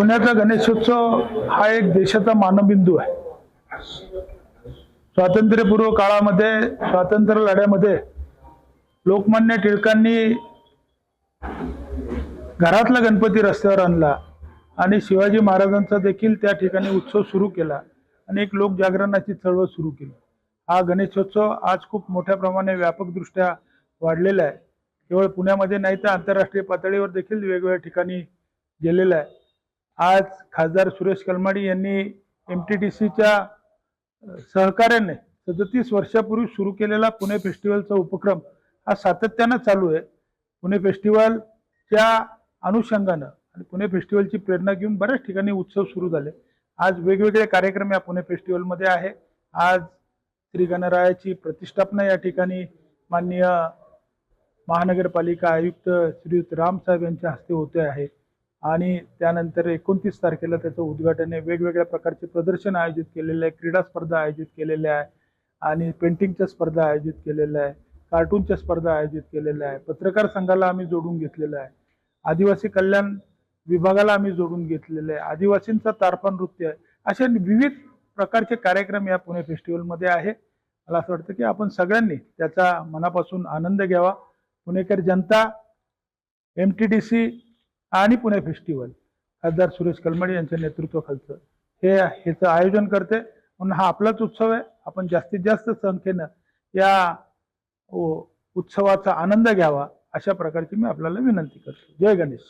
पुण्याचा गणेशोत्सव हा एक देशाचा मानबिंदू आहे. स्वातंत्र्यपूर्व काळामध्ये स्वातंत्र्य लढ्यामध्ये लोकमान्य टिळकांनी घरातला गणपती रस्त्यावर आणला आणि शिवाजी महाराजांचा देखील त्या ठिकाणी उत्सव सुरू केला आणि एक लोकजागरणाची चळवळ सुरू केली. हा गणेशोत्सव आज खूप मोठ्या प्रमाणे व्यापकदृष्ट्या वाढलेला आहे. केवळ पुण्यामध्ये नाही तर आंतरराष्ट्रीय पातळीवर देखील वेगवेगळ्या ठिकाणी गेलेला आहे. आज खासदार सुरेश कलमाडी यांनी एम टी डी सीच्या सहकार्याने सदतीस वर्षापूर्वी सुरू केलेला पुणे फेस्टिवलचा उपक्रम हा सातत्यानं चालू आहे. पुणे फेस्टिवलच्या अनुषंगानं आणि पुणे फेस्टिवलची प्रेरणा घेऊन बऱ्याच ठिकाणी उत्सव सुरू झाले. आज वेगवेगळे कार्यक्रम या पुणे फेस्टिवलमध्ये आहे. आज श्री गणरायाची प्रतिष्ठापना या ठिकाणी माननीय महानगरपालिका आयुक्त श्रीयुत रामसाहेब यांच्या हस्ते होते आहे. आणि त्यानंतर एकोणतीस तारखेला त्याचं उद्घाटन आहे. वेगवेगळ्या प्रकारचे प्रदर्शन आयोजित केलेले आहे. क्रीडा स्पर्धा आयोजित केलेल्या आहे. आणि पेंटिंगच्या स्पर्धा आयोजित केलेल्या आहे. कार्टूनच्या स्पर्धा आयोजित केलेल्या आहे. पत्रकार संघाला आम्ही जोडून घेतलेलं आहे. आदिवासी कल्याण विभागाला आम्ही जोडून घेतलेलं आहे. आदिवासींचा तारपा नृत्य आहे. असे विविध प्रकारचे कार्यक्रम या पुणे फेस्टिवलमध्ये आहे. मला असं वाटतं की आपण सगळ्यांनी त्याचा मनापासून आनंद घ्यावा. पुणेकर जनता एम टी डी सी आणि पुणे फेस्टिवल खासदार सुरेश कलमडी यांच्या नेतृत्वाखालचं. हे ह्याचं आयोजन करते. म्हणून हा आपलाच उत्सव आहे. आपण जास्तीत जास्त संख्येनं या उत्सवाचा आनंद घ्यावा अशा प्रकारची मी आपल्याला विनंती करतो. जय गणेश.